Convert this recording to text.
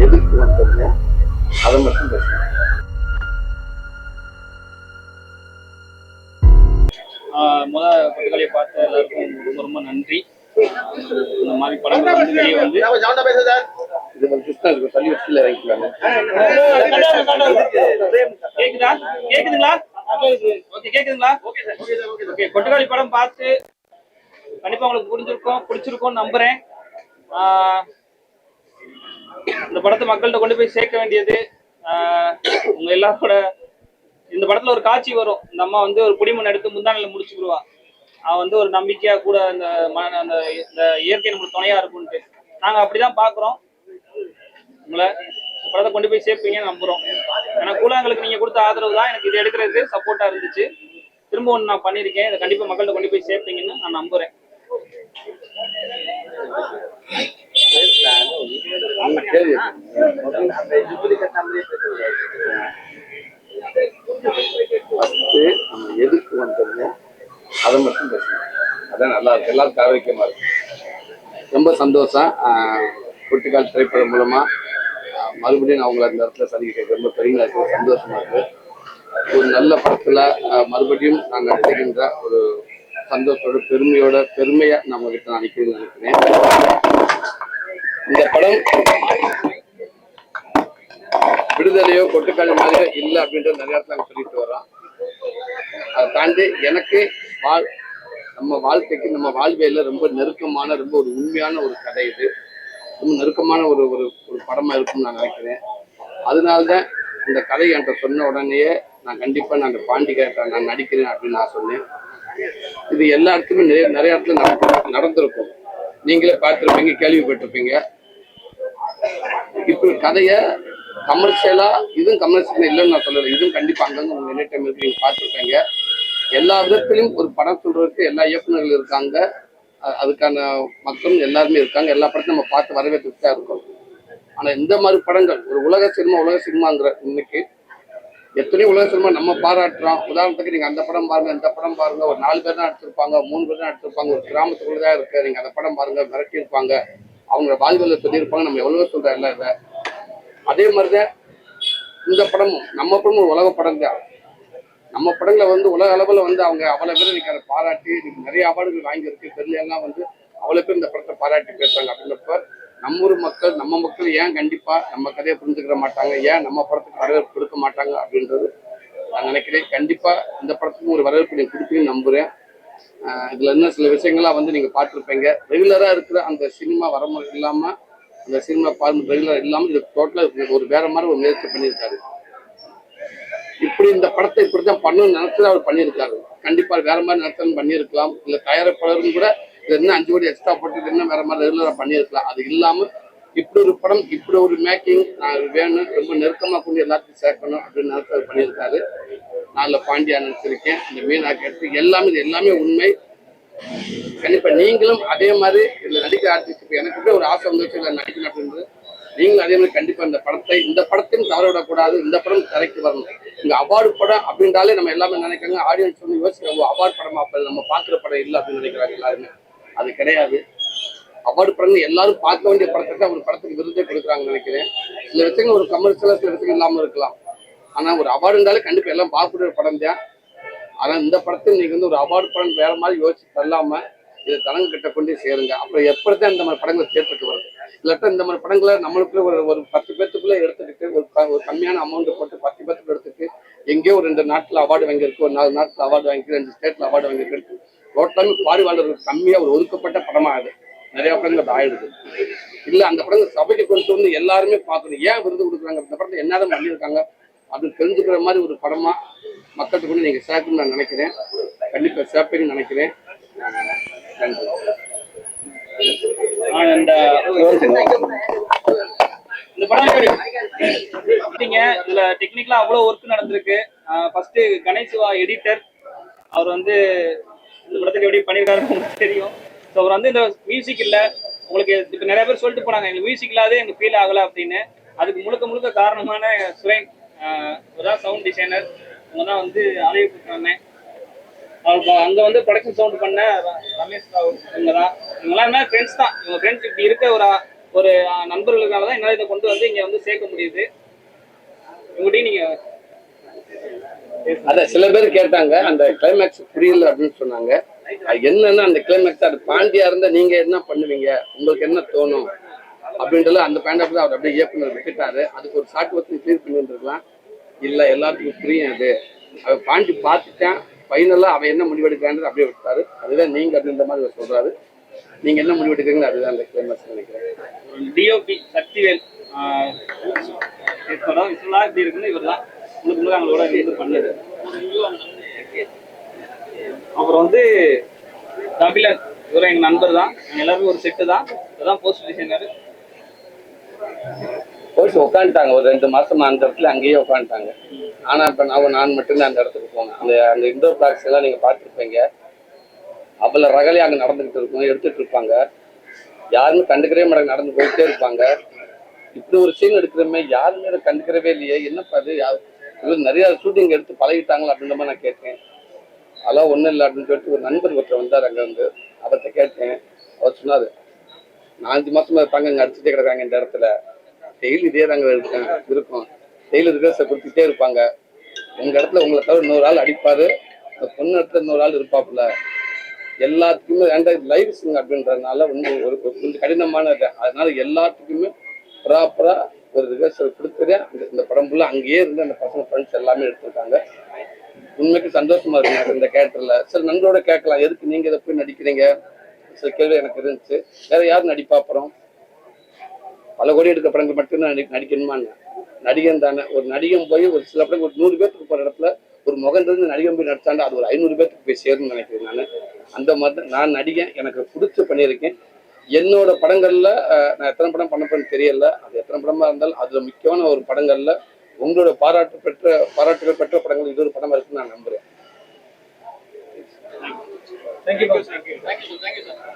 எதுக்கு வந்தோமோ அதை மட்டும் பேசணும். ஆஹ் முத கொட்டுக்கலையை பார்த்த எல்லாருக்கும் ரொம்ப ரொம்ப நன்றி. இந்த மாதிரி படங்கள் வந்து வெளியே வந்து இது வந்து கிருஷ்ணா இருக்கு தள்ளி வச்சுல இறங்கிக்கலாங்க கேக்குதா? கேக்குதுங்களா? ஓகே கேக்குதுங்களா? ஓகே கொட்டுக்காளி படம் பார்த்து கண்டிப்பா உங்களுக்கு புரிஞ்சிருக்கும் பிடிச்சிருக்கும்னு நம்புறேன். ஆஹ் இந்த படத்தை மக்கள்கிட்ட கொண்டு போய் சேர்க்க வேண்டியது ஆஹ் உங்க எல்லாரோட இந்த படத்துல ஒரு காட்சி வரும். இந்த அம்மா வந்து ஒரு குடிமண் எடுத்து முந்தானில முடிச்சுக்கிடுவா. அவன் வந்து ஒரு நம்பிக்கையா கூட அந்த மன அந்த இந்த இயற்கை நம்மளுக்கு துணையா இருக்கும்ட்டு நாங்க அப்படிதான் பாக்குறோம். உங்களை இந்த படத்தை கொண்டு போய் சேர்ப்பீங்கன்னு நம்புறோம். ஏன்னா கூழாங்களுக்கு நீங்க கொடுத்த ஆதரவு தான் எனக்கு இது எடுக்கிறதுக்கு சப்போர்ட்டா இருந்துச்சு. திரும்ப ஒன்று நான் பண்ணியிருக்கேன். இதை கண்டிப்பா மக்கள்கிட்ட கொண்டு போய் சேர்ப்பீங்கன்னு நான் நம்புறேன். ஃபஸ்ட்டு நம்ம எதுக்கு வந்தோமோ அதை மட்டும் பேசணும். அதான் நல்லா இருக்கு. எல்லாருக்கும் ஆரோக்கியமா இருக்கு. ரொம்ப சந்தோஷம். ஆஹ் குட்டிக்கால் திரைப்படம் மூலமா மறுபடியும் நான் உங்களை அந்த இடத்துல சந்திக்க ரொம்ப பெருமையா இருக்கு. சந்தோஷமா இருக்கு. ஒரு நல்ல படத்துல மறுபடியும் நான் நடிக்கின்ற ஒரு சந்தோஷத்தோட பெருமையோட பெருமையா நம்ம கிட்ட நான் நிற்கிறேன்னு நினைக்கிறேன். இந்த படம் விடுதலையோ கொட்டுக்காளி மாதிரியோ இல்லை அப்படின்றது நிறைய இடத்துல நாங்கள் சொல்லிட்டு வரோம் அதை தாண்டி எனக்கு வாழ் நம்ம வாழ்க்கைக்கு நம்ம வாழ்வியல ரொம்ப நெருக்கமான ரொம்ப ஒரு உண்மையான ஒரு கதை இது. ரொம்ப நெருக்கமான ஒரு ஒரு ஒரு படமா இருக்கும்னு நான் நினைக்கிறேன். அதனால்தான் இந்த கதை என்கிட்ட சொன்ன உடனேயே நான் கண்டிப்பா நான் அந்த பாண்டி கேட்டேன் நான் நடிக்கிறேன் அப்படின்னு நான் சொன்னேன். இது எல்லா இடத்துலையும் நிறைய நிறைய இடத்துல நடந்திருக்கும். நீங்களே பார்த்துருப்பீங்க கேள்விப்பட்டிருப்பீங்க. இப்போ கதையை கமர்ஷியலா இதுவும் கமர்ஷியல் இல்லைன்னு நான் சொல்லலை. இதுவும் கண்டிப்பா அங்கங்க உங்க நிலைட்டம் நீங்க பார்த்துருக்காங்க எல்லா விதத்திலும் ஒரு படம் சொல்றதுக்கு எல்லா இயக்குநர்கள் இருக்காங்க. அதுக்கான மக்களும் எல்லாருமே இருக்காங்க. எல்லா படத்தையும் நம்ம பார்த்து வரவேற்றுட்டு தான் இருக்கோம். ஆனா இந்த மாதிரி படங்கள் ஒரு உலக சினிமா உலக சினிமாங்கிற இன்னைக்கு எத்தனையோ உலக சினிமா நம்ம பாராட்டுறோம். உதாரணத்துக்கு நீங்க அந்த படம் பாருங்க இந்த படம் பாருங்க. ஒரு நாலு பேர் தான் நடிச்சிருப்பாங்க மூணு பேர் தான் நடிச்சிருப்பாங்க. ஒரு கிராமத்துக்குள்ளதான் இருக்கு நீங்க அந்த படம் பாருங்க மிரட்டி இருப்பாங்க அவங்க வாழ்வில் சொல்லியிருப்பாங்க. நம்ம எவ்வளோ சொல்ற எல்லாம் இல்லை. அதே மாதிரிதான் இந்த படமும் நம்ம படமும் ஒரு உலக படம் தான். நம்ம படங்களை வந்து உலக அளவில் வந்து அவங்க அவ்வளோ பேர் இன்னைக்கு அதை பாராட்டி இன்னைக்கு நிறைய அவார்டுகள் வாங்கியிருக்கு. பெரிய வந்து அவ்வளோ பேர் இந்த படத்தை பாராட்டி பேசுறாங்க. அப்படின்றப்ப நம்ம ஊர் மக்கள் நம்ம மக்கள் ஏன் கண்டிப்பாக நம்ம கதையை புரிஞ்சுக்கிற மாட்டாங்க? ஏன் நம்ம படத்துக்கு வரவேற்பு கொடுக்க மாட்டாங்க? அப்படின்றது நான் நினைக்கிறேன். கண்டிப்பாக இந்த படத்துக்கும் ஒரு வரவேற்பு நீங்கள் கொடுப்பீங்கன்னு நம்புகிறேன் இதுல இன்னும் சில விஷயங்கள்லாம் வந்து நீங்க பார்த்துருப்பீங்க. ரெகுலரா இருக்கிற அந்த சினிமா வரமுறை இல்லாம அந்த சினிமா பார்த்து ரெகுலர் இல்லாம இது டோட்டலா ஒரு வேற மாதிரி ஒரு முயற்சி பண்ணியிருக்காரு. இப்படி இந்த படத்தை இப்படிதான் பண்ணணும்னு நினைச்சது அவர் பண்ணியிருக்காரு. கண்டிப்பா வேற மாதிரி நடத்தணும் பண்ணியிருக்கலாம். இல்ல தயாரிப்பாளரும் கூட இது இன்னும் அஞ்சு கோடி எக்ஸ்ட்ரா போட்டு இன்னும் வேற மாதிரி ரெகுலரா பண்ணியிருக்கலாம். அது இல்லாம இப்படி ஒரு படம் இப்படி ஒரு மேக்கிங் வேணும் ரொம்ப நெருக்கமா கொண்டு எல்லாத்தையும் சேர்க்கணும் அப்படின்னு நினைச்சு அவர் பண்ணியிருக்காரு. நான் இல்ல பாண்டியா நினைச்சிருக்கேன் இந்த மீனாக்கு எடுத்து எல்லாமே இது எல்லாமே உண்மை. கண்டிப்பா நீங்களும் அதே மாதிரி இந்த நடிக்க ஆரம்பிச்சு எனக்கு கூட ஒரு ஆசை வந்துச்சு நடிக்கணும் அப்படின்றது. நீங்களும் அதே மாதிரி கண்டிப்பா இந்த படத்தை இந்த படத்தையும் தவற விடக்கூடாது இந்த படம் கரைக்கு வரணும். இங்க அவார்டு படம் அப்படின்றாலே நம்ம எல்லாமே நினைக்கிறாங்க ஆடியன்ஸ் வந்து யோசிக்கிறோம் அவார்டு படமா அப்ப நம்ம பாக்குற படம் இல்லை அப்படின்னு நினைக்கிறாங்க எல்லாருமே. அது கிடையாது. அவார்டு படம் எல்லாரும் பார்க்க வேண்டிய படத்துக்கு ஒரு படத்துக்கு விருதே கொடுக்குறாங்கன்னு நினைக்கிறேன். சில விஷயங்கள் ஒரு கமர்ஷியலா சில விஷயங்கள் இல்லாம இருக்கலாம். ஆனா ஒரு அவார்டு இருந்தாலே கண்டிப்பா எல்லாம் பார்க்கக்கூடிய ஒரு படம் தான். ஆனா இந்த படத்தை நீங்க வந்து ஒரு அவார்டு படம் வேற மாதிரி யோசிச்சு தள்ளாம இதை தனங்க கிட்ட கொண்டு சேருங்க. அப்புறம் எப்படிதான் இந்த மாதிரி படங்களை தேட்டருக்கு வருது இல்லாட்டா இந்த மாதிரி படங்களை நம்மளுக்குள்ள ஒரு ஒரு பத்து பேத்துக்குள்ள எடுத்துக்கிட்டு ஒரு க- ஒரு கம்மியான அமௌண்ட் போட்டு பத்து பேத்துக்கு எடுத்துட்டு எங்கேயோ ஒரு ரெண்டு நாட்டுல அவார்டு வாங்கியிருக்கு ஒரு நாலு நாட்டுல அவார்டு வாங்கி ரெண்டு ஸ்டேட்ல அவார்டு வாங்கியிருக்கு. டோட்டலாமே பாடுவாளர்கள் கம்மியா ஒரு ஒதுக்கப்பட்ட படமா அது. நிறைய படங்கள் ஆயிடுது. இல்ல அந்த படங்கள் சபைக்கு கொண்டு வந்து எல்லாருமே பார்க்கணும். ஏன் விருது கொடுக்குறாங்க? இந்த படத்தை என்னதான் பண்ணியிருக்காங்க அப்படின்னு தெரிஞ்சுக்கிற மாதிரி ஒரு படமா மக்கள்கிட்ட கொண்டு நீங்க சேர்க்கணும்னு நான் நினைக்கிறேன். கண்டிப்பா சேர்ப்பேன்னு நினைக்கிறேன். நன்றி. இந்த படம் பார்த்தீங்க இதுல டெக்னிக்கலா அவ்வளவு ஒர்க் நடந்திருக்கு. ஃபர்ஸ்ட் கணேஷ்வா எடிட்டர் அவர் வந்து இந்த படத்துக்கு எப்படி பண்ணியிருக்காரு உங்களுக்கு தெரியும். ஸோ அவர் வந்து இந்த மியூசிக் இல்ல. உங்களுக்கு இப்போ நிறைய பேர் சொல்லிட்டு போனாங்க எங்களுக்கு மியூசிக் இல்லாத எங்களுக்கு ஃபீல் ஆகல அப்படின்னு. அதுக்கு முழுக்க முழுக்க காரணமான சுரேன் தான் சவுண்ட் டிசைனர் அவங்க தான் வந்து அலைய கொடுத்தாங்க அங்கே வந்து ப்ரொடக்ஷன் சவுண்ட் பண்ண ரமேஷ் ராவ் இவங்க தான் இவங்க ஃப்ரெண்ட்ஸ் தான். இவங்க ஃப்ரெண்ட்ஸ் இப்படி இருக்க ஒரு ஒரு நண்பர்களுக்காக தான் என்னால் இதை கொண்டு வந்து இங்கே வந்து சேர்க்க முடியுது. உங்கள்கிட்டயும் நீங்கள் அத சில பேர் கேட்டாங்க அந்த கிளைமேக்ஸ் புரியல அப்படின்னு சொன்னாங்க. என்னன்னா அந்த கிளைமேக்ஸ் அது பாண்டியா இருந்தா நீங்க என்ன பண்ணுவீங்க? உங்களுக்கு என்ன தோணும்? அப்படின்றது அந்த பேண்ட் ஆஃப் அவர் அப்படியே இயக்குனர் விட்டுட்டாரு. அதுக்கு ஒரு ஷார்ட் வச்சு கிளியர் பண்ணிருந்துருக்கலாம் இல்லை எல்லாத்துக்கும் புரியும் அது. அவன் பாண்டி பார்த்துட்டேன் ஃபைனலாக அவன் என்ன முடிவெடுக்கிறான்றது அப்படியே விட்டாரு அதுதான் நீங்கள் அப்படின்ற மாதிரி அவர் சொல்கிறாரு நீங்கள் என்ன முடிவெடுக்கிறீங்களோ அதுதான் அந்த கிளைமேக்ஸ் நினைக்கிறேன். டிஓபி சக்திவேல் ஆஹ், இப்படி இருக்குன்னு இவர் தான் முழுக்க முழுக்க அவங்களோட இது பண்ணது. அப்புறம் வந்து கபிலன் இவரும் எங்கள் நண்பர் தான் எல்லாருமே ஒரு செட்டு தான். இதுதான் போஸ்ட் டிசைனர் போயிட்டு உட்காந்துட்டாங்க ஒரு ரெண்டு மாசமா அந்த இடத்துல அங்கேயே உட்காந்துட்டாங்க ஆனா இப்ப நான் நான் மட்டும்தான் அந்த இடத்துக்கு போனேன். அந்த அந்த இண்டோர் பிளாக்ஸ் எல்லாம் நீங்க பார்த்துருப்பீங்க. அவ்வளவு ரகலையும் அங்க நடந்துகிட்டு இருக்கும். எடுத்துட்டு இருப்பாங்க. யாருமே கண்டுக்கவே மாட்டாங்க. நடந்து போயிட்டே இருப்பாங்க. இப்படி ஒரு சீன் எடுக்கிறமே யாருமே அதை கண்டுக்கிறவே இல்லையே. என்னப்பா அது யா- நிறைய ஷூட்டிங் எடுத்து பழகிட்டாங்களா அப்படின்ற மாதிரி நான் கேட்டேன். அதெல்லாம் ஒண்ணும் இல்லை அப்படின்னு சொல்லிட்டு ஒரு நண்பர் ஒருத்தர் வந்தார் அங்க வந்து அவர்கிட்ட கேட்டேன். அவர் சொன்னாரு நான் அஞ்சு மாசமா இருப்பாங்க இங்க அடிச்சுட்டே கிடக்காங்க இந்த இடத்துல. டெய்லி இதே தாங்க இருக்கேன் இருக்கும். டெய்லி ரிகர்ஸை கொடுத்துட்டே இருப்பாங்க. உங்க இடத்துல உங்களை தவிர இன்னொரு ஆள் அடிப்பாரு. இந்த பொண்ணு இடத்துல இன்னொரு ஆள் இருப்பாப்புல. எல்லாத்துக்குமே ஏன்டா லைவ் சிங் அப்படின்றதுனால வந்து ஒரு கொஞ்சம் கடினமான இது. அதனால எல்லாத்துக்குமே ப்ராப்பரா ஒரு ரிகர்சல் கொடுத்துட்டு அந்த இந்த படம் ஃபுல்லாக அங்கேயே இருந்து அந்த பசங்க ஃப்ரெண்ட்ஸ் எல்லாமே எடுத்திருக்காங்க. உண்மைக்கு சந்தோஷமா இருக்கு இந்த கேரக்டர்ல சரி நண்பரோட கேட்கலாம். எதுக்கு நீங்க இதை போய் நடிக்கிறீங்க? சில கேள்வி எனக்கு இருந்துச்சு. வேற யார் நடிப்பா அப்புறம் பல கோடி எடுக்க படங்கள் மட்டும்தான் நடி நடிக்கணுமான்னு. நடிகன் தானே. ஒரு நடிகன் போய் ஒரு சில படங்கள் ஒரு நூறு பேர்த்துக்கு போற இடத்துல ஒரு முகன்றது இருந்து நடிகன் போய் நடிச்சாண்டா அது ஒரு ஐநூறு பேர்த்துக்கு போய் சேரும்னு நினைக்கிறேன் நான். அந்த மாதிரி தான் நான் நடிகன் எனக்கு பிடிச்சி பண்ணியிருக்கேன். என்னோட படங்கள்ல நான் எத்தனை படம் பண்ண போறேன்னு தெரியல. அது எத்தனை படமா இருந்தாலும் அதுல முக்கியமான ஒரு படங்கள்ல உங்களோட பாராட்டு பெற்ற பாராட்டுகள் பெற்ற படங்கள் இது ஒரு படமா இருக்குன்னு நான் நம்புறேன் தேங்க்யூ தேங்க்யூ தேங்க்யூ சார்